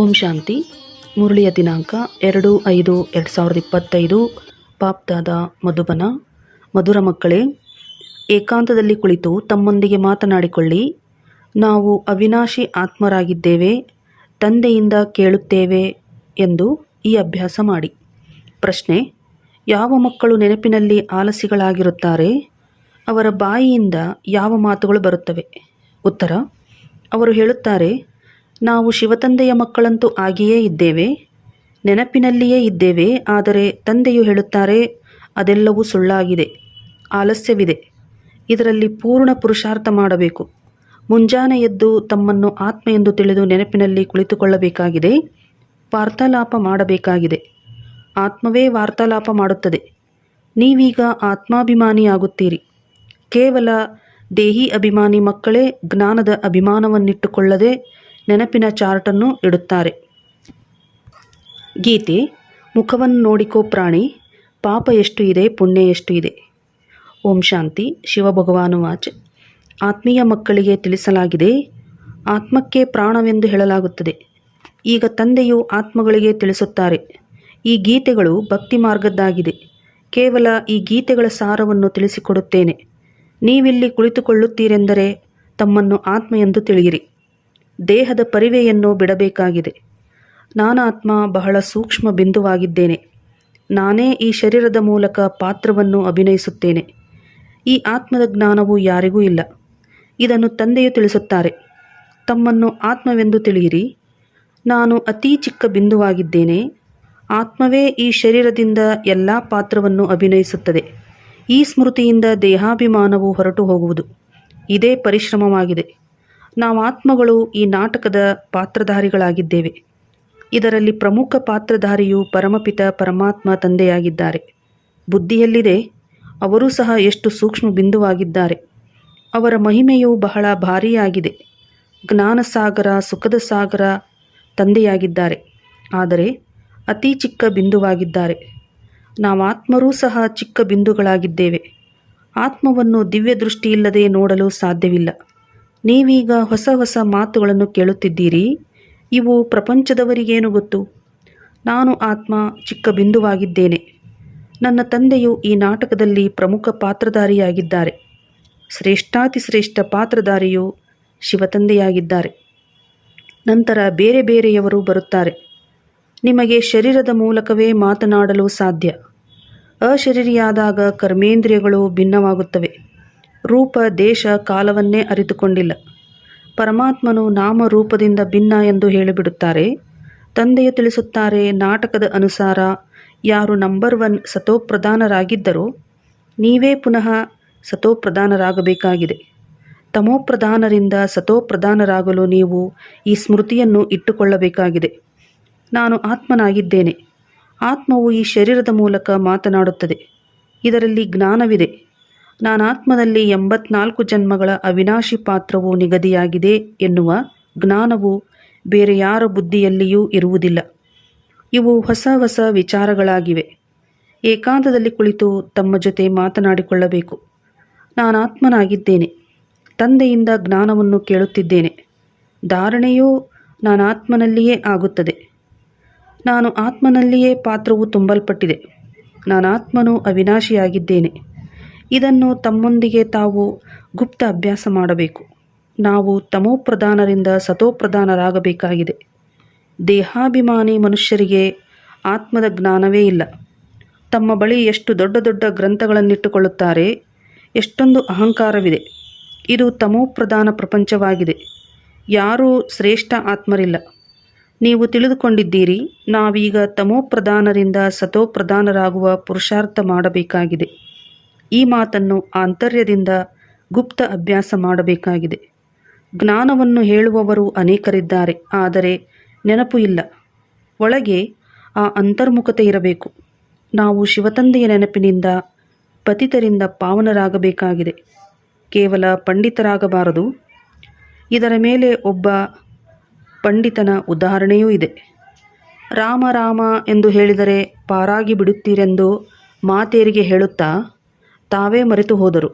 ಓಂ ಶಾಂತಿ. ಮುರಳಿಯ ದಿನಾಂಕ ಎರಡು ಐದು ಎರಡು ಸಾವಿರದ ಇಪ್ಪತ್ತೈದು. ಪಾಪ್ತಾದ ಮಧುಬನ. ಮಧುರ ಮಕ್ಕಳೇ, ಏಕಾಂತದಲ್ಲಿ ಕುಳಿತು ತಮ್ಮೊಂದಿಗೆ ಮಾತನಾಡಿಕೊಳ್ಳಿ. ನಾವು ಅವಿನಾಶಿ ಆತ್ಮರಾಗಿದ್ದೇವೆ, ತಂದೆಯಿಂದ ಕೇಳುತ್ತೇವೆ ಎಂದು ಈ ಅಭ್ಯಾಸ ಮಾಡಿ. ಪ್ರಶ್ನೆ, ಯಾವ ಮಕ್ಕಳು ನೆನಪಿನಲ್ಲಿ ಆಲಸಿಗಳಾಗಿರುತ್ತಾರೆ? ಅವರ ಬಾಯಿಯಿಂದ ಯಾವ ಮಾತುಗಳು ಬರುತ್ತವೆ? ಉತ್ತರ, ಅವರು ಹೇಳುತ್ತಾರೆ ನಾವು ಶಿವತಂದೆಯ ಮಕ್ಕಳಂತೂ ಆಗಿಯೇ ಇದ್ದೇವೆ. ನೆನಪಿನಲ್ಲಿಯೇ ಇದ್ದೇವೆ, ಆದರೆ ತಂದೆಯು ಹೇಳುತ್ತಾರೆ, ಅದೆಲ್ಲವೂ ಸುಳ್ಳಾಗಿದೆ, ಆಲಸ್ಯವಿದೆ. ಇದರಲ್ಲಿ ಪೂರ್ಣ ಪುರುಷಾರ್ಥ ಮಾಡಬೇಕು. ಮುಂಜಾನೆ ಎದ್ದು ತಮ್ಮನ್ನು ಆತ್ಮ ಎಂದು ತಿಳಿದು ನೆನಪಿನಲ್ಲಿ ಕುಳಿತುಕೊಳ್ಳಬೇಕಾಗಿದೆ. ವಾರ್ತಾಲಾಪ ಮಾಡಬೇಕಾಗಿದೆ. ಆತ್ಮವೇ ವಾರ್ತಾಲಾಪ ಮಾಡುತ್ತದೆ. ನೀವೀಗ ಆತ್ಮಾಭಿಮಾನಿಯಾಗುತ್ತೀರಿ. ಕೇವಲ ದೇಹಿ ಅಭಿಮಾನಿ ಮಕ್ಕಳೇ ಜ್ಞಾನದ ಅಭಿಮಾನವನ್ನಿಟ್ಟುಕೊಳ್ಳದೆ ನೆನಪಿನ ಚಾರ್ಟನ್ನು ಇಡುತ್ತಾರೆ. ಗೀತೆ, ಮುಖವನ್ನು ನೋಡಿಕೋ ಪ್ರಾಣಿ, ಪಾಪ ಎಷ್ಟು ಇದೆ, ಪುಣ್ಯ ಎಷ್ಟು ಇದೆ. ಓಂ ಶಾಂತಿ ಶಿವಭಗವಾನು ವಾಚ. ಆತ್ಮೀಯ ಮಕ್ಕಳಿಗೆ ತಿಳಿಸಲಾಗಿದೆ, ಆತ್ಮಕ್ಕೆ ಪ್ರಾಣವೆಂದು ಹೇಳಲಾಗುತ್ತದೆ. ಈಗ ತಂದೆಯು ಆತ್ಮಗಳಿಗೆ ತಿಳಿಸುತ್ತಾರೆ, ಈ ಗೀತೆಗಳು ಭಕ್ತಿ ಮಾರ್ಗದ್ದಾಗಿದೆ. ಕೇವಲ ಈ ಗೀತೆಗಳ ಸಾರವನ್ನು ತಿಳಿಸಿಕೊಡುತ್ತೇನೆ. ನೀವಿಲ್ಲಿ ಕುಳಿತುಕೊಳ್ಳುತ್ತೀರೆಂದರೆ ತಮ್ಮನ್ನು ಆತ್ಮ ಎಂದು ತಿಳಿಯಿರಿ. ದೇಹದ ಪರಿವೆಯನ್ನು ಬಿಡಬೇಕಾಗಿದೆ. ನಾನಾತ್ಮ ಬಹಳ ಸೂಕ್ಷ್ಮ ಬಿಂದುವಾಗಿದ್ದೇನೆ. ನಾನೇ ಈ ಶರೀರದ ಮೂಲಕ ಪಾತ್ರವನ್ನು ಅಭಿನಯಿಸುತ್ತೇನೆ. ಈ ಆತ್ಮದ ಜ್ಞಾನವು ಯಾರಿಗೂ ಇಲ್ಲ. ಇದನ್ನು ತಂದೆಯು ತಿಳಿಸುತ್ತಾರೆ. ತಮ್ಮನ್ನು ಆತ್ಮವೆಂದು ತಿಳಿಯಿರಿ. ನಾನು ಅತೀ ಚಿಕ್ಕ ಬಿಂದುವಾಗಿದ್ದೇನೆ. ಆತ್ಮವೇ ಈ ಶರೀರದಿಂದ ಎಲ್ಲ ಪಾತ್ರವನ್ನು ಅಭಿನಯಿಸುತ್ತದೆ. ಈ ಸ್ಮೃತಿಯಿಂದ ದೇಹಾಭಿಮಾನವು ಹೊರಟು ಹೋಗುವುದು ಇದೇ ಪರಿಶ್ರಮವಾಗಿದೆ. ನಾವು ಆತ್ಮಗಳು ಈ ನಾಟಕದ ಪಾತ್ರಧಾರಿಗಳಾಗಿದ್ದೇವೆ. ಇದರಲ್ಲಿ ಪ್ರಮುಖ ಪಾತ್ರಧಾರಿಯು ಪರಮಪಿತ ಪರಮಾತ್ಮ ತಂದೆಯಾಗಿದ್ದಾರೆ. ಬುದ್ಧಿಯಲ್ಲಿದೆ, ಅವರೂ ಸಹ ಎಷ್ಟು ಸೂಕ್ಷ್ಮ ಬಿಂದುವಾಗಿದ್ದಾರೆ. ಅವರ ಮಹಿಮೆಯು ಬಹಳ ಭಾರಿಯಾಗಿದೆ. ಜ್ಞಾನಸಾಗರ, ಸುಖದ ಸಾಗರ ತಂದೆಯಾಗಿದ್ದಾರೆ. ಆದರೆ ಅತಿ ಚಿಕ್ಕ ಬಿಂದುವಾಗಿದ್ದಾರೆ. ನಾವು ಆತ್ಮರೂ ಸಹ ಚಿಕ್ಕ ಬಿಂದುಗಳಾಗಿದ್ದೇವೆ. ಆತ್ಮವನ್ನು ದಿವ್ಯ ದೃಷ್ಟಿಯಿಲ್ಲದೆ ನೋಡಲು ಸಾಧ್ಯವಿಲ್ಲ. ನೀವೀಗ ಹೊಸ ಹೊಸ ಮಾತುಗಳನ್ನು ಕೇಳುತ್ತಿದ್ದೀರಿ. ಇವು ಪ್ರಪಂಚದವರಿಗೇನು ಗೊತ್ತು? ನಾನು ಆತ್ಮ ಚಿಕ್ಕ ಬಿಂದುವಾಗಿದ್ದೇನೆ. ನನ್ನ ತಂದೆಯು ಈ ನಾಟಕದಲ್ಲಿ ಪ್ರಮುಖ ಪಾತ್ರಧಾರಿಯಾಗಿದ್ದಾರೆ. ಶ್ರೇಷ್ಠಾತಿಶ್ರೇಷ್ಠ ಪಾತ್ರಧಾರಿಯು ಶಿವತಂದೆಯಾಗಿದ್ದಾರೆ. ನಂತರ ಬೇರೆ ಬೇರೆಯವರು ಬರುತ್ತಾರೆ. ನಿಮಗೆ ಶರೀರದ ಮೂಲಕವೇ ಮಾತನಾಡಲು ಸಾಧ್ಯ. ಅಶರೀರಿಯಾದಾಗ ಕರ್ಮೇಂದ್ರಿಯಗಳು ಭಿನ್ನವಾಗುತ್ತವೆ. ರೂಪ ದೇಶ ಕಾಲವನ್ನೇ ಅರಿತುಕೊಂಡಿಲ್ಲ. ಪರಮಾತ್ಮನು ನಾಮರೂಪದಿಂದ ಭಿನ್ನ ಎಂದು ಹೇಳಿಬಿಡುತ್ತಾರೆ. ತಂದೆಯು ತಿಳಿಸುತ್ತಾರೆ, ನಾಟಕದ ಅನುಸಾರ ಯಾರು ನಂಬರ್ ಒನ್ ಸತೋಪ್ರಧಾನರಾಗಿದ್ದರೋ ನೀವೇ ಪುನಃ ಸತೋಪ್ರಧಾನರಾಗಬೇಕಾಗಿದೆ. ತಮೋಪ್ರಧಾನರಿಂದ ಸತೋಪ್ರಧಾನರಾಗಲು ನೀವು ಈ ಸ್ಮೃತಿಯನ್ನು ಇಟ್ಟುಕೊಳ್ಳಬೇಕಾಗಿದೆ. ನಾನು ಆತ್ಮನಾಗಿದ್ದೇನೆ. ಆತ್ಮವು ಈ ಶರೀರದ ಮೂಲಕ ಮಾತನಾಡುತ್ತದೆ. ಇದರಲ್ಲಿ ಜ್ಞಾನವಿದೆ. ನಾನಾತ್ಮದಲ್ಲಿ ಎಂಬತ್ನಾಲ್ಕು ಜನ್ಮಗಳ ಅವಿನಾಶಿ ಪಾತ್ರವು ನಿಗದಿಯಾಗಿದೆ ಎನ್ನುವ ಜ್ಞಾನವು ಬೇರೆ ಯಾರ ಬುದ್ಧಿಯಲ್ಲಿಯೂ ಇರುವುದಿಲ್ಲ. ಇವು ಹೊಸ ಹೊಸ ವಿಚಾರಗಳಾಗಿವೆ. ಏಕಾಂತದಲ್ಲಿ ಕುಳಿತು ತಮ್ಮ ಜೊತೆ ಮಾತನಾಡಿಕೊಳ್ಳಬೇಕು. ನಾನಾತ್ಮನಾಗಿದ್ದೇನೆ. ತಂದೆಯಿಂದ ಜ್ಞಾನವನ್ನು ಕೇಳುತ್ತಿದ್ದೇನೆ. ಧಾರಣೆಯೂ ನಾನಾತ್ಮನಲ್ಲಿಯೇ ಆಗುತ್ತದೆ. ನಾನು ಆತ್ಮನಲ್ಲಿಯೇ ಪಾತ್ರವು ತುಂಬಲ್ಪಟ್ಟಿದೆ. ನಾನಾತ್ಮನು ಅವಿನಾಶಿಯಾಗಿದ್ದೇನೆ. ಇದನ್ನು ತಮ್ಮೊಂದಿಗೆ ತಾವು ಗುಪ್ತ ಅಭ್ಯಾಸ ಮಾಡಬೇಕು. ನಾವು ತಮೋಪ್ರಧಾನರಿಂದ ಸತೋಪ್ರಧಾನರಾಗಬೇಕಾಗಿದೆ. ದೇಹಾಭಿಮಾನಿ ಮನುಷ್ಯರಿಗೆ ಆತ್ಮದ ಜ್ಞಾನವೇ ಇಲ್ಲ. ತಮ್ಮ ಬಳಿ ಎಷ್ಟು ದೊಡ್ಡ ದೊಡ್ಡ ಗ್ರಂಥಗಳನ್ನಿಟ್ಟುಕೊಳ್ಳುತ್ತಾರೆ, ಎಷ್ಟೊಂದು ಅಹಂಕಾರವಿದೆ. ಇದು ತಮೋಪ್ರಧಾನ ಪ್ರಪಂಚವಾಗಿದೆ. ಯಾರೂ ಶ್ರೇಷ್ಠ ಆತ್ಮರಿಲ್ಲ. ನೀವು ತಿಳಿದುಕೊಂಡಿದ್ದೀರಿ, ನಾವೀಗ ತಮೋಪ್ರಧಾನರಿಂದ ಸತೋಪ್ರಧಾನರಾಗುವ ಪುರುಷಾರ್ಥ ಮಾಡಬೇಕಾಗಿದೆ. ಈ ಮಾತನ್ನು ಆಂತರ್ಯದಿಂದ ಗುಪ್ತ ಅಭ್ಯಾಸ ಮಾಡಬೇಕಾಗಿದೆ. ಜ್ಞಾನವನ್ನು ಹೇಳುವವರು ಅನೇಕರಿದ್ದಾರೆ, ಆದರೆ ನೆನಪು ಇಲ್ಲ. ಒಳಗೆ ಆ ಅಂತರ್ಮುಖತೆ ಇರಬೇಕು. ನಾವು ಶಿವತಂದೆಯ ನೆನಪಿನಿಂದ ಪತಿತರಿಂದ ಪಾವನರಾಗಬೇಕಾಗಿದೆ. ಕೇವಲ ಪಂಡಿತರಾಗಬಾರದು. ಇದರ ಮೇಲೆ ಒಬ್ಬ ಪಂಡಿತನ ಉದಾಹರಣೆಯೂ ಇದೆ. ರಾಮ ರಾಮ ಎಂದು ಹೇಳಿದರೆ ಪಾರಾಗಿ ಬಿಡುತ್ತೀರೆಂದು ಮಾತೇರಿಗೆ ಹೇಳುತ್ತಾ ತಾವೇ ಮರೆತು ಹೋದರು.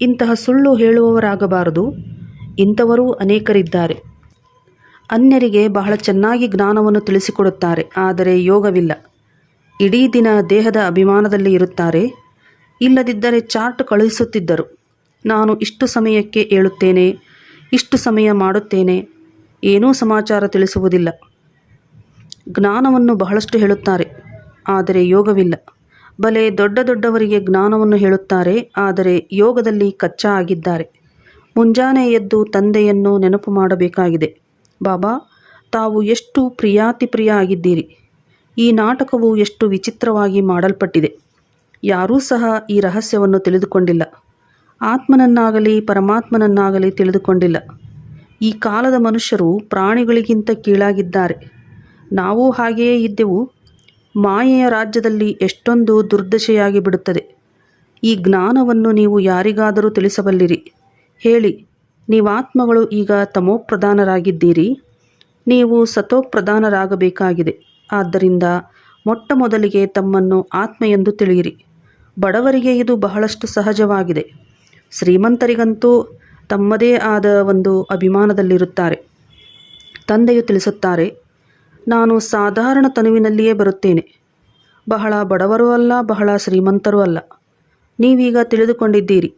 ಇಂತಹ ಸುಳ್ಳು ಹೇಳುವವರಾಗಬಾರದು. ಇಂಥವರೂ ಅನೇಕರಿದ್ದಾರೆ. ಅನ್ಯರಿಗೆ ಬಹಳ ಚೆನ್ನಾಗಿ ಜ್ಞಾನವನ್ನು ತಿಳಿಸಿಕೊಡುತ್ತಾರೆ, ಆದರೆ ಯೋಗವಿಲ್ಲ. ಇಡೀ ದಿನ ದೇಹದ ಅಭಿಮಾನದಲ್ಲಿ ಇರುತ್ತಾರೆ. ಇಲ್ಲದಿದ್ದರೆ ಚಾರ್ಟ್ ಕಳುಹಿಸುತ್ತಿದ್ದರು. ನಾನು ಇಷ್ಟು ಸಮಯಕ್ಕೆ ಹೇಳುತ್ತೇನೆ ಇಷ್ಟು ಸಮಯ ಮಾಡುತ್ತೇನೆ, ಏನೂ ಸಮಾಚಾರ ತಿಳಿಸುವುದಿಲ್ಲ. ಜ್ಞಾನವನ್ನು ಬಹಳಷ್ಟು ಹೇಳುತ್ತಾರೆ, ಆದರೆ ಯೋಗವಿಲ್ಲ. ಬಲೆ ದೊಡ್ಡ ದೊಡ್ಡವರಿಗೆ ಜ್ಞಾನವನ್ನು ಹೇಳುತ್ತಾರೆ, ಆದರೆ ಯೋಗದಲ್ಲಿ ಕಚ್ಚಾ ಆಗಿದ್ದಾರೆ. ಮುಂಜಾನೆ ಎದ್ದು ತಂದೆಯನ್ನು ನೆನಪು ಮಾಡಬೇಕಾಗಿದೆ. ಬಾಬಾ, ತಾವು ಎಷ್ಟು ಪ್ರಿಯಾತಿಪ್ರಿಯ ಆಗಿದ್ದೀರಿ. ಈ ನಾಟಕವು ಎಷ್ಟು ವಿಚಿತ್ರವಾಗಿ ಮಾಡಲ್ಪಟ್ಟಿದೆ. ಯಾರೂ ಸಹ ಈ ರಹಸ್ಯವನ್ನು ತಿಳಿದುಕೊಂಡಿಲ್ಲ. ಆತ್ಮನನ್ನಾಗಲಿ ಪರಮಾತ್ಮನನ್ನಾಗಲಿ ತಿಳಿದುಕೊಂಡಿಲ್ಲ. ಈ ಕಾಲದ ಮನುಷ್ಯರು ಪ್ರಾಣಿಗಳಿಗಿಂತ ಕೀಳಾಗಿದ್ದಾರೆ. ನಾವು ಹಾಗೆಯೇ ಇದ್ದೆವು. ಮಾಯೆಯ ರಾಜ್ಯದಲ್ಲಿ ಎಷ್ಟೊಂದು ದುರ್ದಶೆಯಾಗಿ ಬಿಡುತ್ತದೆ. ಈ ಜ್ಞಾನವನ್ನು ನೀವು ಯಾರಿಗಾದರೂ ತಿಳಿಸಬಲ್ಲಿರಿ. ಹೇಳಿ, ನೀವಾತ್ಮಗಳು ಈಗ ತಮೋಪ್ರಧಾನರಾಗಿದ್ದೀರಿ? ನೀವು ಸತೋಪ್ರಧಾನರಾಗಬೇಕಾಗಿದೆ. ಆದ್ದರಿಂದ ಮೊಟ್ಟ ಮೊದಲಿಗೆ ತಮ್ಮನ್ನು ಆತ್ಮ ಎಂದು ತಿಳಿಯಿರಿ. ಬಡವರಿಗೆ ಇದು ಬಹಳಷ್ಟು ಸಹಜವಾಗಿದೆ. ಶ್ರೀಮಂತರಿಗಂತೂ ತಮ್ಮದೇ ಆದ ಒಂದು ಅಭಿಮಾನದಲ್ಲಿರುತ್ತಾರೆ. ತಂದೆಯು ತಿಳಿಸುತ್ತಾರೆ ನಾನು ಸಾಧಾರಣ ತನುವಿನಲ್ಲಿಯೇ ಬರುತ್ತೇನೆ. ಬಹಳ ಬಡವರೂ ಅಲ್ಲ, ಬಹಳ ಶ್ರೀಮಂತರೂ ಅಲ್ಲ. ನೀವೀಗ ತಿಳಿದುಕೊಂಡಿದ್ದೀರಿ.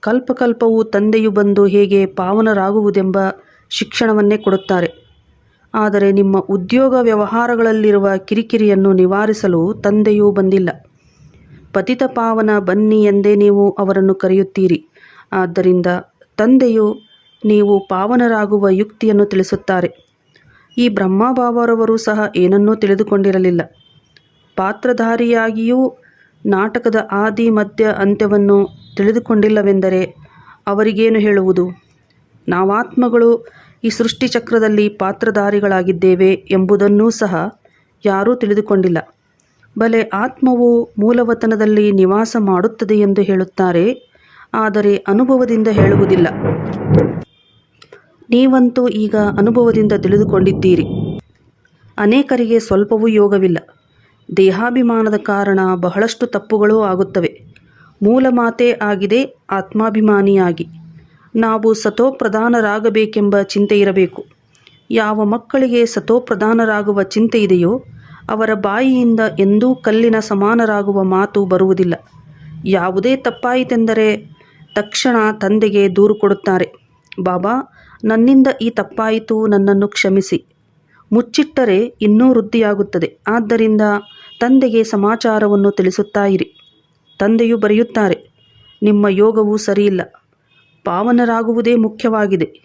ಕಲ್ಪಕಲ್ಪವು ತಂದೆಯು ಬಂದು ಹೇಗೆ ಪಾವನರಾಗುವುದೆಂಬ ಶಿಕ್ಷಣವನ್ನೇ ಕೊಡುತ್ತಾರೆ. ಆದರೆ ನಿಮ್ಮ ಉದ್ಯೋಗ ವ್ಯವಹಾರಗಳಲ್ಲಿರುವ ಕಿರಿಕಿರಿಯನ್ನು ನಿವಾರಿಸಲು ತಂದೆಯೂ ಬಂದಿಲ್ಲ. ಪತಿತ ಪಾವನ ಬನ್ನಿ ಎಂದೇ ನೀವು ಅವರನ್ನು ಕರೆಯುತ್ತೀರಿ. ಆದ್ದರಿಂದ ತಂದೆಯು ನೀವು ಪಾವನರಾಗುವ ಯುಕ್ತಿಯನ್ನು ತಿಳಿಸುತ್ತಾರೆ. ಈ ಬ್ರಹ್ಮಬಾಬರವರು ಸಹ ಏನನ್ನೂ ತಿಳಿದುಕೊಂಡಿರಲಿಲ್ಲ. ಪಾತ್ರಧಾರಿಯಾಗಿಯೂ ನಾಟಕದ ಆದಿ ಮಧ್ಯ ಅಂತ್ಯವನ್ನು ತಿಳಿದುಕೊಂಡಿಲ್ಲವೆಂದರೆ ಅವರಿಗೇನು ಹೇಳುವುದು? ನಾವಾತ್ಮಗಳು ಈ ಸೃಷ್ಟಿಚಕ್ರದಲ್ಲಿ ಪಾತ್ರಧಾರಿಗಳಾಗಿದ್ದೇವೆ ಎಂಬುದನ್ನೂ ಸಹ ಯಾರೂ ತಿಳಿದುಕೊಂಡಿಲ್ಲ. ಬಲೆ ಆತ್ಮವು ಮೂಲವತನದಲ್ಲಿ ನಿವಾಸ ಮಾಡುತ್ತದೆ ಎಂದು ಹೇಳುತ್ತಾರೆ, ಆದರೆ ಅನುಭವದಿಂದ ಹೇಳುವುದಿಲ್ಲ. ನೀವಂತೂ ಈಗ ಅನುಭವದಿಂದ ತಿಳಿದುಕೊಂಡಿದ್ದೀರಿ. ಅನೇಕರಿಗೆ ಸ್ವಲ್ಪವೂ ಯೋಗವಿಲ್ಲ. ದೇಹಾಭಿಮಾನದ ಕಾರಣ ಬಹಳಷ್ಟು ತಪ್ಪುಗಳು ಆಗುತ್ತವೆ. ಮೂಲ ಮಾತೇ ಆಗಿದೆ, ಆತ್ಮಾಭಿಮಾನಿಯಾಗಿ. ನಾವು ಸತೋಪ್ರಧಾನರಾಗಬೇಕೆಂಬ ಚಿಂತೆ ಇರಬೇಕು. ಯಾವ ಮಕ್ಕಳಿಗೆ ಸತೋಪ್ರಧಾನರಾಗುವ ಚಿಂತೆ ಇದೆಯೋ, ಅವರ ಬಾಯಿಯಿಂದ ಎಂದೂ ಕಲ್ಲಿನ ಸಮಾನರಾಗುವ ಮಾತು ಬರುವುದಿಲ್ಲ. ಯಾವುದೇ ತಪ್ಪಾಯಿತೆಂದರೆ ತಕ್ಷಣ ತಂದೆಗೆ ದೂರು ಕೊಡುತ್ತಾರೆ. ಬಾಬಾ ನನ್ನಿಂದ ಈ ತಪ್ಪಾಯಿತು, ನನ್ನನ್ನು ಕ್ಷಮಿಸಿ. ಮುಚ್ಚಿಟ್ಟರೆ ಇನ್ನೂ ವೃದ್ಧಿಯಾಗುತ್ತದೆ. ಆದ್ದರಿಂದ ತಂದೆಗೆ ಸಮಾಚಾರವನ್ನು ತಿಳಿಸುತ್ತಾ ಇರಿ. ತಂದೆಯು ಬರೆಯುತ್ತಾರೆ, ನಿಮ್ಮ ಯೋಗವು ಸರಿಯಿಲ್ಲ. ಪಾವನರಾಗುವುದೇ ಮುಖ್ಯವಾಗಿದೆ.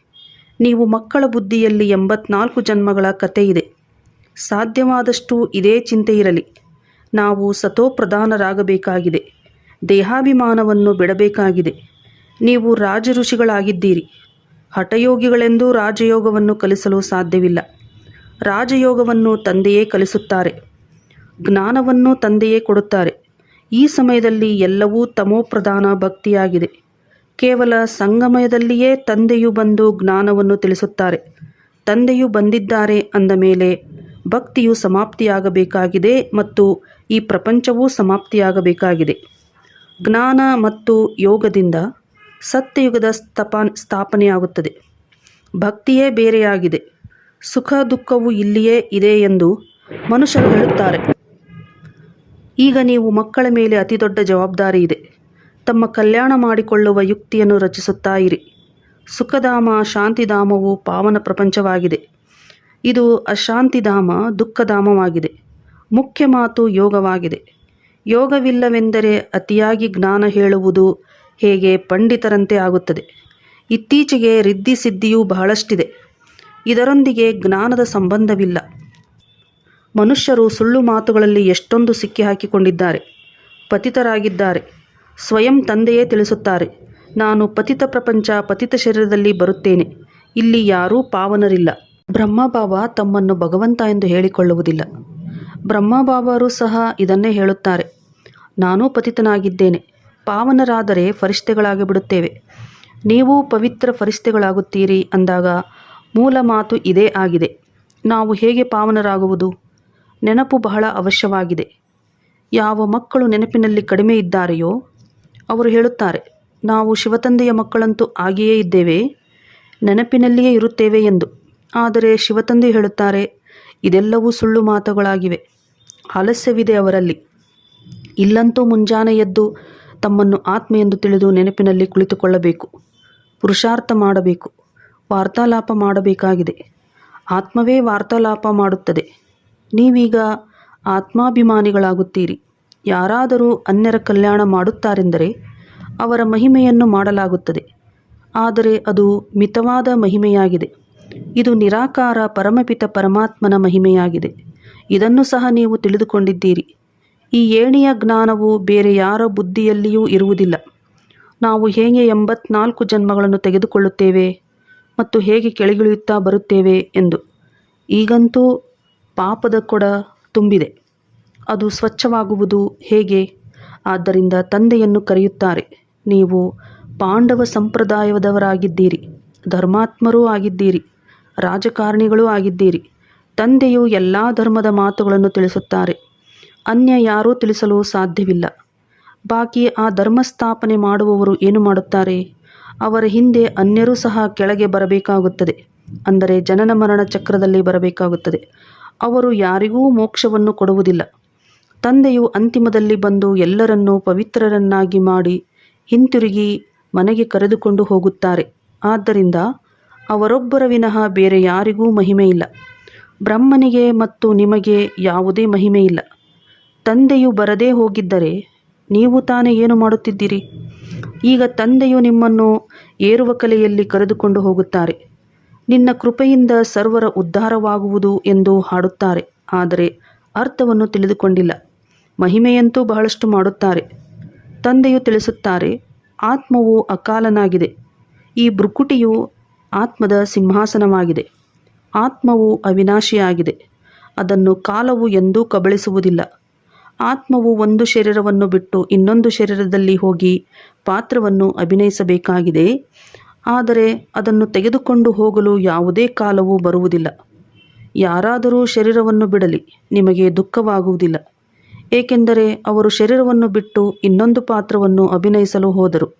ನೀವು ಮಕ್ಕಳ ಬುದ್ಧಿಯಲ್ಲಿ ಎಂಬತ್ನಾಲ್ಕು ಜನ್ಮಗಳ ಕತೆ ಇದೆ ಸಾಧ್ಯವಾದಷ್ಟು ಇದೇ ಚಿಂತೆ ಇರಲಿ. ನಾವು ಸತೋಪ್ರಧಾನರಾಗಬೇಕಾಗಿದೆ. ದೇಹಾಭಿಮಾನವನ್ನು ಬಿಡಬೇಕಾಗಿದೆ. ನೀವು ರಾಜ ಋಷಿಗಳಾಗಿದ್ದೀರಿ ಹಠಯೋಗಿಗಳೆಂದೂ ರಾಜಯೋಗವನ್ನು ಕಲಿಸಲು ಸಾಧ್ಯವಿಲ್ಲ. ರಾಜಯೋಗವನ್ನು ತಂದೆಯೇ ಕಲಿಸುತ್ತಾರೆ. ಜ್ಞಾನವನ್ನು ತಂದೆಯೇ ಕೊಡುತ್ತಾರೆ. ಈ ಸಮಯದಲ್ಲಿ ಎಲ್ಲವೂ ತಮೋಪ್ರಧಾನ ಭಕ್ತಿಯಾಗಿದೆ. ಕೇವಲ ಸಂಗಮಯದಲ್ಲಿಯೇ ತಂದೆಯು ಬಂದು ಜ್ಞಾನವನ್ನು ತಿಳಿಸುತ್ತಾರೆ. ತಂದೆಯು ಬಂದಿದ್ದಾರೆ ಅಂದ ಮೇಲೆ ಭಕ್ತಿಯು ಸಮಾಪ್ತಿಯಾಗಬೇಕಾಗಿದೆ ಮತ್ತು ಈ ಪ್ರಪಂಚವೂ ಸಮಾಪ್ತಿಯಾಗಬೇಕಾಗಿದೆ. ಜ್ಞಾನ ಮತ್ತು ಯೋಗದಿಂದ ಸತ್ಯಯುಗದ ಸ್ಥಪಾನ್, ಸ್ಥಾಪನೆಯಾಗುತ್ತದೆ. ಭಕ್ತಿಯೇ ಬೇರೆಯಾಗಿದೆ. ಸುಖ ದುಃಖವು ಇಲ್ಲಿಯೇ ಇದೆ ಎಂದು ಮನುಷ್ಯರು ಹೇಳುತ್ತಾರೆ. ಈಗ ನೀವು ಮಕ್ಕಳ ಮೇಲೆ ಅತಿದೊಡ್ಡ ಜವಾಬ್ದಾರಿ ಇದೆ. ತಮ್ಮ ಕಲ್ಯಾಣ ಮಾಡಿಕೊಳ್ಳುವ ಯುಕ್ತಿಯನ್ನು ರಚಿಸುತ್ತಾ ಇರಿ. ಸುಖಧಾಮ, ಶಾಂತಿಧಾಮವು ಪಾವನ ಪ್ರಪಂಚವಾಗಿದೆ. ಇದು ಅಶಾಂತಿಧಾಮ, ದುಃಖಧಾಮವಾಗಿದೆ. ಮುಖ್ಯ ಮಾತು ಯೋಗವಾಗಿದೆ. ಯೋಗವಿಲ್ಲವೆಂದರೆ ಅತಿಯಾಗಿ ಜ್ಞಾನ ಹೇಳುವುದು ಹೇಗೆ ಪಂಡಿತರಂತೆ ಆಗುತ್ತದೆ. ಇತ್ತೀಚೆಗೆ ರಿದ್ಧಿ ಸಿದ್ಧಿಯೂ ಬಹಳಷ್ಟಿದೆ. ಇದರೊಂದಿಗೆ ಜ್ಞಾನದ ಸಂಬಂಧವಿಲ್ಲ. ಮನುಷ್ಯರು ಸುಳ್ಳು ಮಾತುಗಳಲ್ಲಿ ಎಷ್ಟೊಂದು ಸಿಕ್ಕಿ ಹಾಕಿಕೊಂಡಿದ್ದಾರೆ. ಪತಿತರಾಗಿದ್ದಾರೆ. ಸ್ವಯಂ ತಂದೆಯೇ ತಿಳಿಸುತ್ತಾರೆ. ನಾನು ಪತಿತ ಪ್ರಪಂಚ ಪತಿತ ಶರೀರದಲ್ಲಿ ಬರುತ್ತೇನೆ. ಇಲ್ಲಿ ಯಾರೂ ಪಾವನರಿಲ್ಲ. ಬ್ರಹ್ಮಬಾಬಾ ತಮ್ಮನ್ನು ಭಗವಂತ ಎಂದು ಹೇಳಿಕೊಳ್ಳುವುದಿಲ್ಲ. ಬ್ರಹ್ಮಬಾಬಾರು ಸಹ ಇದನ್ನೇ ಹೇಳುತ್ತಾರೆ. ನಾನೂ ಪತಿತನಾಗಿದ್ದೇನೆ. ಪಾವನರಾದರೆ ಫರಿಷ್ಠೆಗಳಾಗಿ ಬಿಡುತ್ತೇವೆ ನೀವು ಪವಿತ್ರ ಫರಿಷ್ಠೆಗಳಾಗುತ್ತೀರಿ ಅಂದಾಗ ಮೂಲ ಮಾತು ಇದೇ ಆಗಿದೆ. ನಾವು ಹೇಗೆ ಪಾವನರಾಗುವುದು? ನೆನಪು ಬಹಳ ಅವಶ್ಯವಾಗಿದೆ. ಯಾವ ಮಕ್ಕಳು ನೆನಪಿನಲ್ಲಿ ಕಡಿಮೆ ಇದ್ದಾರೆಯೋ ಅವರು ಹೇಳುತ್ತಾರೆ, ನಾವು ಶಿವತಂದೆಯ ಮಕ್ಕಳಂತೂ ಆಗಿಯೇ ಇದ್ದೇವೆ, ನೆನಪಿನಲ್ಲಿಯೇ ಇರುತ್ತೇವೆ ಎಂದು. ಆದರೆ ಶಿವತಂದೆ ಹೇಳುತ್ತಾರೆ, ಇದೆಲ್ಲವೂ ಸುಳ್ಳು ಮಾತುಗಳಾಗಿವೆ. ಆಲಸ್ಯವಿದೆ ಅವರಲ್ಲಿ. ಇಲ್ಲಂತೂ ಮುಂಜಾನೆ ಎದ್ದು ತಮ್ಮನ್ನು ಆತ್ಮ ಎಂದು ತಿಳಿದು ನೆನಪಿನಲ್ಲಿ ಕುಳಿತುಕೊಳ್ಳಬೇಕು. ಪುರುಷಾರ್ಥ ಮಾಡಬೇಕು. ವಾರ್ತಾಲಾಪ ಮಾಡಬೇಕಾಗಿದೆ. ಆತ್ಮವೇ ವಾರ್ತಾಲಾಪ ಮಾಡುತ್ತದೆ. ನೀವೀಗ ಆತ್ಮಾಭಿಮಾನಿಗಳಾಗುತ್ತೀರಿ. ಯಾರಾದರೂ ಅನ್ಯರ ಕಲ್ಯಾಣ ಮಾಡುತ್ತಾರೆಂದರೆ ಅವರ ಮಹಿಮೆಯನ್ನು ಮಾಡಲಾಗುತ್ತದೆ. ಆದರೆ ಅದು ಮಿತವಾದ ಮಹಿಮೆಯಾಗಿದೆ. ಇದು ನಿರಾಕಾರ ಪರಮಪಿತ ಪರಮಾತ್ಮನ ಮಹಿಮೆಯಾಗಿದೆ. ಇದನ್ನು ಸಹ ನೀವು ತಿಳಿದುಕೊಂಡಿದ್ದೀರಿ. ಈ ಏಣಿಯ ಜ್ಞಾನವು ಬೇರೆ ಯಾರ ಬುದ್ಧಿಯಲ್ಲಿಯೂ ಇರುವುದಿಲ್ಲ. ನಾವು ಹೇಗೆ ಎಂಬತ್ನಾಲ್ಕು ಜನ್ಮಗಳನ್ನು ತೆಗೆದುಕೊಳ್ಳುತ್ತೇವೆ ಮತ್ತು ಹೇಗೆ ಕೆಳಗಿಳಿಯುತ್ತಾ ಬರುತ್ತೇವೆ ಎಂದು. ಈಗಂತೂ ಪಾಪದ ಕೊಡ ತುಂಬಿದೆ. ಅದು ಸ್ವಚ್ಛವಾಗುವುದು ಹೇಗೆ? ಆದ್ದರಿಂದ ತಂದೆಯನ್ನು ಕರೆಯುತ್ತಾರೆ, ನೀವು ಪಾಂಡವ ಸಂಪ್ರದಾಯದವರಾಗಿದ್ದೀರಿ, ಧರ್ಮಾತ್ಮರೂ ಆಗಿದ್ದೀರಿ, ರಾಜಕಾರಣಿಗಳೂ ಆಗಿದ್ದೀರಿ, ತಂದೆಯು ಎಲ್ಲ ಧರ್ಮದ ಮಾತುಗಳನ್ನು ತಿಳಿಸುತ್ತಾರೆ. ಅನ್ಯ ಯಾರೂ ತಿಳಿಸಲು ಸಾಧ್ಯವಿಲ್ಲ. ಬಾಕಿ ಆ ಧರ್ಮಸ್ಥಾಪನೆ ಮಾಡುವವರು ಏನು ಮಾಡುತ್ತಾರೆ? ಅವರ ಹಿಂದೆ ಅನ್ಯರೂ ಸಹ ಕೆಳಗೆ ಬರಬೇಕಾಗುತ್ತದೆ. ಅಂದರೆ ಜನನ ಮರಣ ಚಕ್ರದಲ್ಲಿ ಬರಬೇಕಾಗುತ್ತದೆ. ಅವರು ಯಾರಿಗೂ ಮೋಕ್ಷವನ್ನು ಕೊಡುವುದಿಲ್ಲ. ತಂದೆಯು ಅಂತಿಮದಲ್ಲಿ ಬಂದು ಎಲ್ಲರನ್ನೂ ಪವಿತ್ರರನ್ನಾಗಿ ಮಾಡಿ ಹಿಂತಿರುಗಿ ಮನೆಗೆ ಕರೆದುಕೊಂಡು ಹೋಗುತ್ತಾರೆ. ಆದ್ದರಿಂದ ಅವರೊಬ್ಬರ ವಿನಃ ಬೇರೆ ಯಾರಿಗೂ ಮಹಿಮೆ ಇಲ್ಲ ಬ್ರಹ್ಮನಿಗೆ ಮತ್ತು ನಿಮಗೆ ಯಾವುದೇ ಮಹಿಮೆ ಇಲ್ಲ ತಂದೆಯು ಬರದೇ ಹೋಗಿದ್ದರೆ ನೀವು ತಾನೇ ಏನು ಮಾಡುತ್ತಿದ್ದೀರಿ? ಈಗ ತಂದೆಯು ನಿಮ್ಮನ್ನು ಏರುವ ಕಲೆಯಲ್ಲಿ ಕರೆದುಕೊಂಡು ಹೋಗುತ್ತಾರೆ. ನಿನ್ನ ಕೃಪೆಯಿಂದ ಸರ್ವರ ಉದ್ಧಾರವಾಗುವುದು ಎಂದು ಹಾಡುತ್ತಾರೆ. ಆದರೆ ಅರ್ಥವನ್ನು ತಿಳಿದುಕೊಂಡಿಲ್ಲ. ಮಹಿಮೆಯಂತೂ ಬಹಳಷ್ಟು ಮಾಡುತ್ತಾರೆ. ತಂದೆಯು ತಿಳಿಸುತ್ತಾರೆ, ಆತ್ಮವು ಅಕಾಲನಾಗಿದೆ. ಈ ಭೃಕುಟಿಯು ಆತ್ಮದ ಸಿಂಹಾಸನವಾಗಿದೆ. ಆತ್ಮವು ಅವಿನಾಶಿಯಾಗಿದೆ. ಅದನ್ನು ಕಾಲವು ಎಂದೂ ಕಬಳಿಸುವುದಿಲ್ಲ. ಆತ್ಮವು ಒಂದು ಶರೀರವನ್ನು ಬಿಟ್ಟು ಇನ್ನೊಂದು ಶರೀರದಲ್ಲಿ ಹೋಗಿ ಪಾತ್ರವನ್ನು ಅಭಿನಯಿಸಬೇಕಾಗಿದೆ. ಆದರೆ ಅದನ್ನು ತೆಗೆದುಕೊಂಡು ಹೋಗಲು ಯಾವುದೇ ಕಾಲವೂ ಬರುವುದಿಲ್ಲ. ಯಾರಾದರೂ ಶರೀರವನ್ನು ಬಿಡಲಿ, ನಿಮಗೆ ದುಃಖವಾಗುವುದಿಲ್ಲ. ಏಕೆಂದರೆ ಅವರು ಶರೀರವನ್ನು ಬಿಟ್ಟು ಇನ್ನೊಂದು ಪಾತ್ರವನ್ನು ಅಭಿನಯಿಸಲು ಹೋದರು.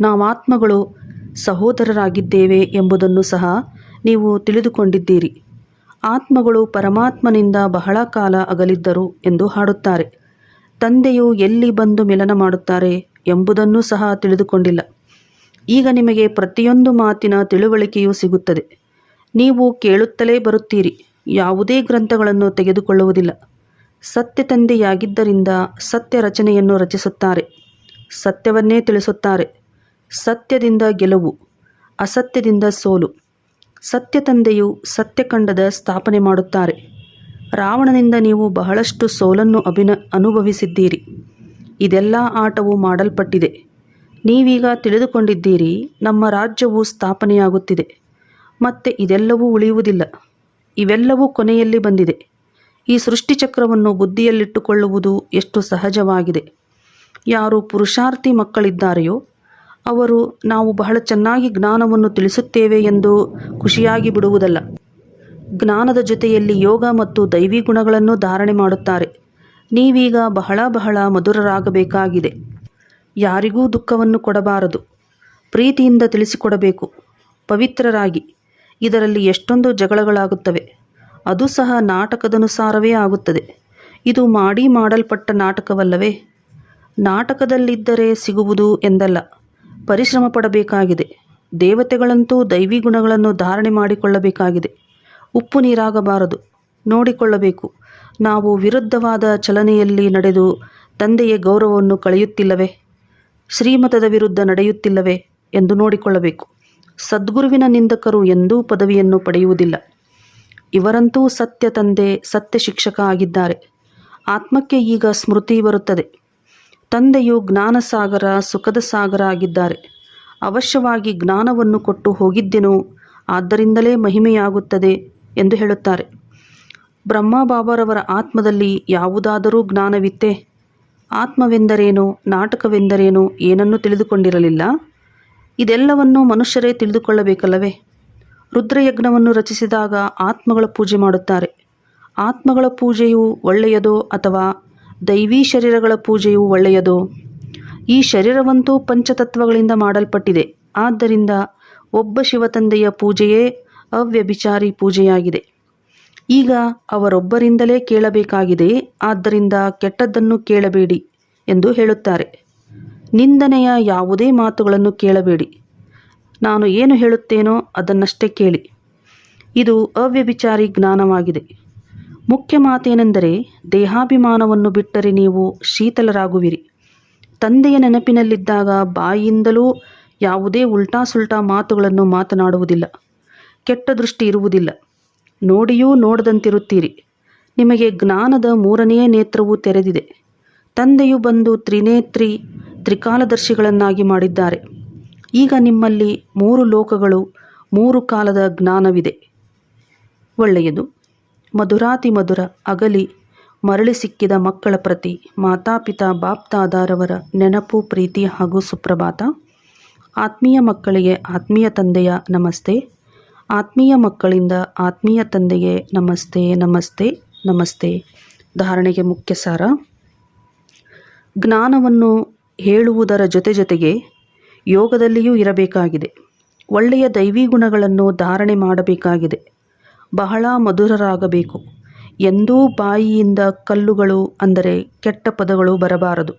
ನಾವಾತ್ಮಗಳು ಸಹೋದರರಾಗಿದ್ದೇವೆ ಎಂಬುದನ್ನು ಸಹ ನೀವು ತಿಳಿದುಕೊಂಡಿದ್ದೀರಿ. ಆತ್ಮಗಳು ಪರಮಾತ್ಮನಿಂದ ಬಹಳ ಕಾಲ ಅಗಲಿದ್ದರು ಎಂದು ಹಾಡುತ್ತಾರೆ. ತಂದೆಯು ಎಲ್ಲಿ ಬಂದು ಮಿಲನ ಮಾಡುತ್ತಾರೆ ಎಂಬುದನ್ನೂ ಸಹ ತಿಳಿದುಕೊಂಡಿಲ್ಲ. ಈಗ ನಿಮಗೆ ಪ್ರತಿಯೊಂದು ಮಾತಿನ ತಿಳುವಳಿಕೆಯೂ ಸಿಗುತ್ತದೆ. ನೀವು ಕೇಳುತ್ತಲೇ ಬರುತ್ತೀರಿ, ಯಾವುದೇ ಗ್ರಂಥಗಳನ್ನು ತೆಗೆದುಕೊಳ್ಳುವುದಿಲ್ಲ. ಸತ್ಯ ತಂದೆಯಾಗಿದ್ದರಿಂದ ಸತ್ಯ ರಚನೆಯನ್ನು ರಚಿಸುತ್ತಾರೆ, ಸತ್ಯವನ್ನೇ ತಿಳಿಸುತ್ತಾರೆ. ಸತ್ಯದಿಂದ ಗೆಲುವು, ಅಸತ್ಯದಿಂದ ಸೋಲು. ಸತ್ಯ ತಂದೆಯು ಸತ್ಯಖಂಡದ ಸ್ಥಾಪನೆ ಮಾಡುತ್ತಾರೆ. ರಾವಣನಿಂದ ನೀವು ಬಹಳಷ್ಟು ಸೋಲನ್ನು ಅಭಿನ, ಅನುಭವಿಸಿದ್ದೀರಿ. ಇದೆಲ್ಲ ಆಟವು ಮಾಡಲ್ಪಟ್ಟಿದೆ. ನೀವೀಗ ತಿಳಿದುಕೊಂಡಿದ್ದೀರಿ, ನಮ್ಮ ರಾಜ್ಯವು ಸ್ಥಾಪನೆಯಾಗುತ್ತಿದೆ. ಮತ್ತೆ ಇದೆಲ್ಲವೂ ಉಳಿಯುವುದಿಲ್ಲ. ಇವೆಲ್ಲವೂ ಕೊನೆಯಲ್ಲಿ ಬಂದಿದೆ. ಈ ಸೃಷ್ಟಿಚಕ್ರವನ್ನು ಬುದ್ಧಿಯಲ್ಲಿಟ್ಟುಕೊಳ್ಳುವುದು ಎಷ್ಟು ಸಹಜವಾಗಿದೆ. ಯಾರು ಪುರುಷಾರ್ಥಿ ಮಕ್ಕಳಿದ್ದಾರೆಯೋ ಅವರು, ನಾವು ಬಹಳ ಚೆನ್ನಾಗಿ ಜ್ಞಾನವನ್ನು ತಿಳಿಸುತ್ತೇವೆ ಎಂದು ಖುಷಿಯಾಗಿ ಬಿಡುವುದಲ್ಲ. ಜ್ಞಾನದ ಜೊತೆಯಲ್ಲಿ ಯೋಗ ಮತ್ತು ದೈವಿ ಗುಣಗಳನ್ನು ಧಾರಣೆ ಮಾಡುತ್ತಾರೆ. ನೀವೀಗ ಬಹಳ ಬಹಳ ಮಧುರರಾಗಬೇಕಾಗಿದೆ. ಯಾರಿಗೂ ದುಃಖವನ್ನು ಕೊಡಬಾರದು. ಪ್ರೀತಿಯಿಂದ ತಿಳಿಸಿಕೊಡಬೇಕು. ಪವಿತ್ರರಾಗಿ. ಇದರಲ್ಲಿ ಎಷ್ಟೊಂದು ಜಗಳಗಳಾಗುತ್ತವೆ. ಅದು ಸಹ ನಾಟಕದನುಸಾರವೇ ಆಗುತ್ತದೆ. ಇದು ಮಾಡಿ ಮಾಡಲ್ಪಟ್ಟ ನಾಟಕವಲ್ಲವೇ? ನಾಟಕದಲ್ಲಿದ್ದರೆ ಸಿಗುವುದು ಎಂದಲ್ಲ. ಪರಿಶ್ರಮ ಪಡಬೇಕಾಗಿದೆ. ದೇವತೆಗಳಂತೂ ದೈವಿ ಗುಣಗಳನ್ನು ಧಾರಣೆ ಮಾಡಿಕೊಳ್ಳಬೇಕಾಗಿದೆ. ಉಪ್ಪು ನೀರಾಗಬಾರದು. ನೋಡಿಕೊಳ್ಳಬೇಕು. ನಾವು ವಿರುದ್ಧವಾದ ಚಲನೆಯಲ್ಲಿ ನಡೆದು ತಂದೆಯ ಗೌರವವನ್ನು ಕಳೆಯುತ್ತಿಲ್ಲವೇ? ಶ್ರೀಮತದ ವಿರುದ್ಧ ನಡೆಯುತ್ತಿಲ್ಲವೇ ಎಂದು ನೋಡಿಕೊಳ್ಳಬೇಕು. ಸದ್ಗುರುವಿನ ನಿಂದಕರು ಎಂದೂ ಪದವಿಯನ್ನು ಪಡೆಯುವುದಿಲ್ಲ. ಇವರಂತೂ ಸತ್ಯ ತಂದೆ, ಸತ್ಯ ಶಿಕ್ಷಕ ಆಗಿದ್ದಾರೆ. ಆತ್ಮಕ್ಕೆ ಈಗ ಸ್ಮೃತಿ ಬರುತ್ತದೆ. ತಂದೆಯು ಜ್ಞಾನಸಾಗರ, ಸುಖದ ಸಾಗರ ಆಗಿದ್ದಾರೆ. ಅವಶ್ಯವಾಗಿ ಜ್ಞಾನವನ್ನು ಕೊಟ್ಟು ಹೋಗಿದ್ದೆನೋ, ಆದ್ದರಿಂದಲೇ ಮಹಿಮೆಯಾಗುತ್ತದೆ ಎಂದು ಹೇಳುತ್ತಾರೆ. ಬ್ರಹ್ಮ ಬಾಬಾರವರ ಆತ್ಮದಲ್ಲಿ ಯಾವುದಾದರೂ ಜ್ಞಾನವಿತ್ತೇ. ಆತ್ಮವೆಂದರೇನು, ನಾಟಕವೆಂದರೇನು, ಏನನ್ನೂ ತಿಳಿದುಕೊಂಡಿರಲಿಲ್ಲ? ಇದೆಲ್ಲವನ್ನು ಮನುಷ್ಯರೇ ತಿಳಿದುಕೊಳ್ಳಬೇಕಲ್ಲವೇ? ರುದ್ರಯಜ್ಞವನ್ನು ರಚಿಸಿದಾಗ ಆತ್ಮಗಳ ಪೂಜೆ ಮಾಡುತ್ತಾರೆ. ಆತ್ಮಗಳ ಪೂಜೆಯು ಒಳ್ಳೆಯದೋ ಅಥವಾ ದೈವೀ ಶರೀರಗಳ ಪೂಜೆಯು ಒಳ್ಳೆಯದು. ಈ ಶರೀರವಂತೂ ಪಂಚತತ್ವಗಳಿಂದ ಮಾಡಲ್ಪಟ್ಟಿದೆ. ಆದ್ದರಿಂದ ಒಬ್ಬ ಶಿವತಂದೆಯ ಪೂಜೆಯೇ ಅವ್ಯಭಿಚಾರಿ ಪೂಜೆಯಾಗಿದೆ. ಈಗ ಅವರೊಬ್ಬರಿಂದಲೇ ಕೇಳಬೇಕಾಗಿದೆ, ಆದ್ದರಿಂದ ಕೆಟ್ಟದ್ದನ್ನು ಕೇಳಬೇಡಿ ಎಂದು ಹೇಳುತ್ತಾರೆ. ನಿಂದನೆಯ ಯಾವುದೇ ಮಾತುಗಳನ್ನು ಕೇಳಬೇಡಿ. ನಾನು ಏನು ಹೇಳುತ್ತೇನೋ ಅದನ್ನಷ್ಟೇ ಕೇಳಿ. ಇದು ಅವ್ಯಭಿಚಾರಿ ಜ್ಞಾನವಾಗಿದೆ. ಮುಖ್ಯ ಮಾತೇನೆಂದರೆ ದೇಹಾಭಿಮಾನವನ್ನು ಬಿಟ್ಟರೆ ನೀವು ಶೀತಲರಾಗುವಿರಿ. ತಂದೆಯ ನೆನಪಿನಲ್ಲಿದ್ದಾಗ ಬಾಯಿಯಿಂದಲೂ ಯಾವುದೇ ಉಲ್ಟಾ ಸುಲ್ಟಾ ಮಾತುಗಳನ್ನು ಮಾತನಾಡುವುದಿಲ್ಲ. ಕೆಟ್ಟ ದೃಷ್ಟಿ ಇರುವುದಿಲ್ಲ. ನೋಡಿಯೂ ನೋಡದಂತಿರುತ್ತೀರಿ. ನಿಮಗೆ ಜ್ಞಾನದ ಮೂರನೆಯ ನೇತ್ರವು ತೆರೆದಿದೆ. ತಂದೆಯು ಬಂದು ತ್ರಿನೇತ್ರಿ ತ್ರಿಕಾಲದರ್ಶಿಗಳನ್ನಾಗಿ ಮಾಡಿದ್ದಾರೆ. ಈಗ ನಿಮ್ಮಲ್ಲಿ ಮೂರು ಲೋಕಗಳು, ಮೂರು ಕಾಲದ ಜ್ಞಾನವಿದೆ. ಒಳ್ಳೆಯದು. ಮಧುರಾತಿ ಮಧುರ ಅಗಲಿ ಮರಳಿ ಸಿಕ್ಕಿದ ಮಕ್ಕಳ ಪ್ರತಿ ಮಾತಾಪಿತಾ ಬಾಪ್ತಾದಾರವರ ನೆನಪು, ಪ್ರೀತಿ ಹಾಗೂ ಸುಪ್ರಭಾತ. ಆತ್ಮೀಯ ಮಕ್ಕಳಿಗೆ ಆತ್ಮೀಯ ತಂದೆಯ ನಮಸ್ತೆ. ಆತ್ಮೀಯ ಮಕ್ಕಳಿಂದ ಆತ್ಮೀಯ ತಂದೆಗೆ ನಮಸ್ತೆ ನಮಸ್ತೆ ನಮಸ್ತೆ. ಧಾರಣೆಗೆ ಮುಖ್ಯ ಸಾರ. ಜ್ಞಾನವನ್ನು ಹೇಳುವುದರ ಜೊತೆ ಜೊತೆಗೆ ಯೋಗದಲ್ಲಿಯೂ ಇರಬೇಕಾಗಿದೆ. ಒಳ್ಳೆಯ ದೈವಿ ಗುಣಗಳನ್ನು ಧಾರಣೆ ಮಾಡಬೇಕಾಗಿದೆ. ಬಹಳ ಮಧುರರಾಗಬೇಕು. ಎಂದೂ ಬಾಯಿಯಿಂದ ಕಲ್ಲುಗಳು ಅಂದರೆ ಕೆಟ್ಟ ಪದಗಳು ಬರಬಾರದು.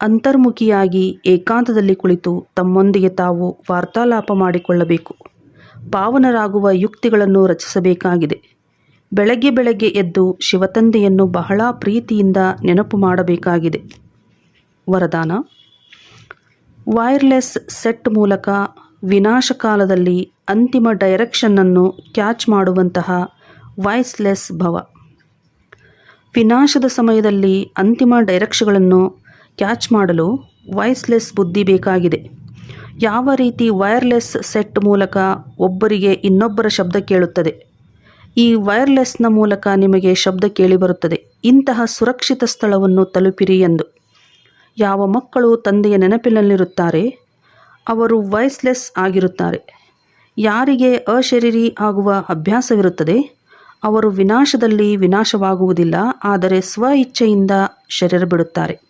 ಅಂತರ್ಮುಖಿಯಾಗಿ ಏಕಾಂತದಲ್ಲಿ ಕುಳಿತು ತಮ್ಮೊಂದಿಗೆ ತಾವು ವಾರ್ತಾಲಾಪ ಮಾಡಿಕೊಳ್ಳಬೇಕು. ಪಾವನರಾಗುವ ಯುಕ್ತಿಗಳನ್ನು ರಚಿಸಬೇಕಾಗಿದೆ. ಬೆಳಗ್ಗೆ ಬೆಳಗ್ಗೆ ಎದ್ದು ಶಿವತಂದೆಯನ್ನು ಬಹಳ ಪ್ರೀತಿಯಿಂದ ನೆನಪು ಮಾಡಬೇಕಾಗಿದೆ. ವರದಾನ? ವೈರ್ಲೆಸ್ ಸೆಟ್ ಮೂಲಕ ವಿನಾಶಕಾಲದಲ್ಲಿ ಅಂತಿಮ ಡೈರೆಕ್ಷನ್ನನ್ನು ಕ್ಯಾಚ್ ಮಾಡುವಂತಹ ವಾಯ್ಸ್ಲೆಸ್ ಭವ. ವಿನಾಶದ ಸಮಯದಲ್ಲಿ ಅಂತಿಮ ಡೈರೆಕ್ಷಗಳನ್ನು ಕ್ಯಾಚ್ ಮಾಡಲು ವಾಯ್ಸ್ಲೆಸ್ ಬುದ್ಧಿ ಬೇಕಾಗಿದೆ. ಯಾವ ರೀತಿ ವೈರ್ಲೆಸ್ ಸೆಟ್ ಮೂಲಕ ಒಬ್ಬರಿಗೆ ಇನ್ನೊಬ್ಬರ ಶಬ್ದ ಕೇಳುತ್ತದೆ? ಈ ವೈರ್ಲೆಸ್ನ ಮೂಲಕ ನಿಮಗೆ ಶಬ್ದ ಕೇಳಿಬರುತ್ತದೆ ಇಂತಹ ಸುರಕ್ಷಿತ ಸ್ಥಳವನ್ನು ತಲುಪಿರಿ ಎಂದು. ಯಾವ ಮಕ್ಕಳು ತಂದೆಯ ನೆನಪಿನಲ್ಲಿರುತ್ತಾರೆ? ಅವರು ವಾಯ್ಸ್ಲೆಸ್ ಆಗಿರುತ್ತಾರೆ. ಯಾರಿಗೆ ಅಶರೀರಿ ಆಗುವ ಅಭ್ಯಾಸವಿರುತ್ತದೆ? ಅವರು ವಿನಾಶದಲ್ಲಿ ವಿನಾಶವಾಗುವುದಿಲ್ಲ, ಆದರೆ ಸ್ವ ಇಚ್ಛೆಯಿಂದ ಶರೀರ ಬಿಡುತ್ತಾರೆ.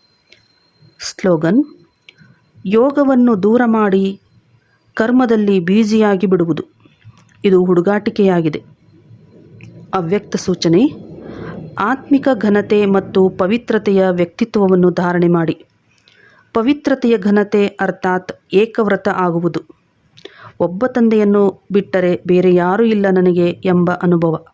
ಸ್ಲೋಗನ್, ಯೋಗವನ್ನು ದೂರ ಮಾಡಿ ಕರ್ಮದಲ್ಲಿ ಬ್ಯೂಸಿಯಾಗಿ ಬಿಡುವುದು. ಇದು ಹುಡುಗಾಟಿಕೆಯಾಗಿದೆ. ಅವ್ಯಕ್ತ ಸೂಚನೆ, ಆತ್ಮಿಕ ಘನತೆ ಮತ್ತು ಪವಿತ್ರತೆಯ ವ್ಯಕ್ತಿತ್ವವನ್ನು ಧಾರಣೆ ಮಾಡಿ. ಪವಿತ್ರತೆಯ ಘನತೆ ಅರ್ಥಾತ್ ಏಕವ್ರತ ಆಗುವುದು. ಒಬ್ಬ ತಂದೆಯನ್ನು ಬಿಟ್ಟರೆ ಬೇರೆ ಯಾರೂ ಇಲ್ಲ ನನಗೆ ಎಂಬ ಅನುಭವ.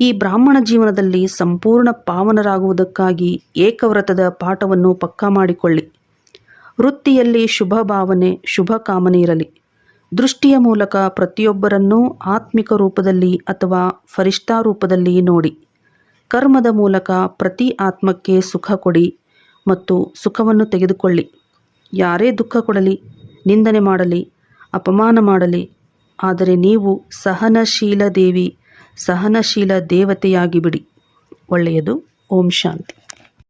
ಈ ಬ್ರಾಹ್ಮಣ ಜೀವನದಲ್ಲಿ ಸಂಪೂರ್ಣ ಪಾವನರಾಗುವುದಕ್ಕಾಗಿ ಏಕವ್ರತದ ಪಾಠವನ್ನು ಪಕ್ಕಾ ಮಾಡಿಕೊಳ್ಳಿ. ವೃತ್ತಿಯಲ್ಲಿ ಶುಭ ಭಾವನೆ, ಶುಭ ಕಾಮನೆ ಇರಲಿ. ದೃಷ್ಟಿಯ ಮೂಲಕ ಪ್ರತಿಯೊಬ್ಬರನ್ನೂ ಆತ್ಮಿಕ ರೂಪದಲ್ಲಿ ಅಥವಾ ಫರಿಷ್ಠಾ ರೂಪದಲ್ಲಿ ನೋಡಿ. ಕರ್ಮದ ಮೂಲಕ ಪ್ರತಿ ಆತ್ಮಕ್ಕೆ ಸುಖ ಕೊಡಿ. ಮತ್ತು ಸುಖವನ್ನು ತೆಗೆದುಕೊಳ್ಳಿ. ಯಾರೇ ದುಃಖ ಕೊಡಲಿ, ನಿಂದನೆ ಮಾಡಲಿ, ಅಪಮಾನ ಮಾಡಲಿ, ಆದರೆ ನೀವು ಸಹನಶೀಲ ದೇವಿ, ಸಹನಶೀಲ ದೇವತೆಯಾಗಿ ಬಿಡಿ ಒಳ್ಳೆಯದು. ಓಂ ಶಾಂತಿ.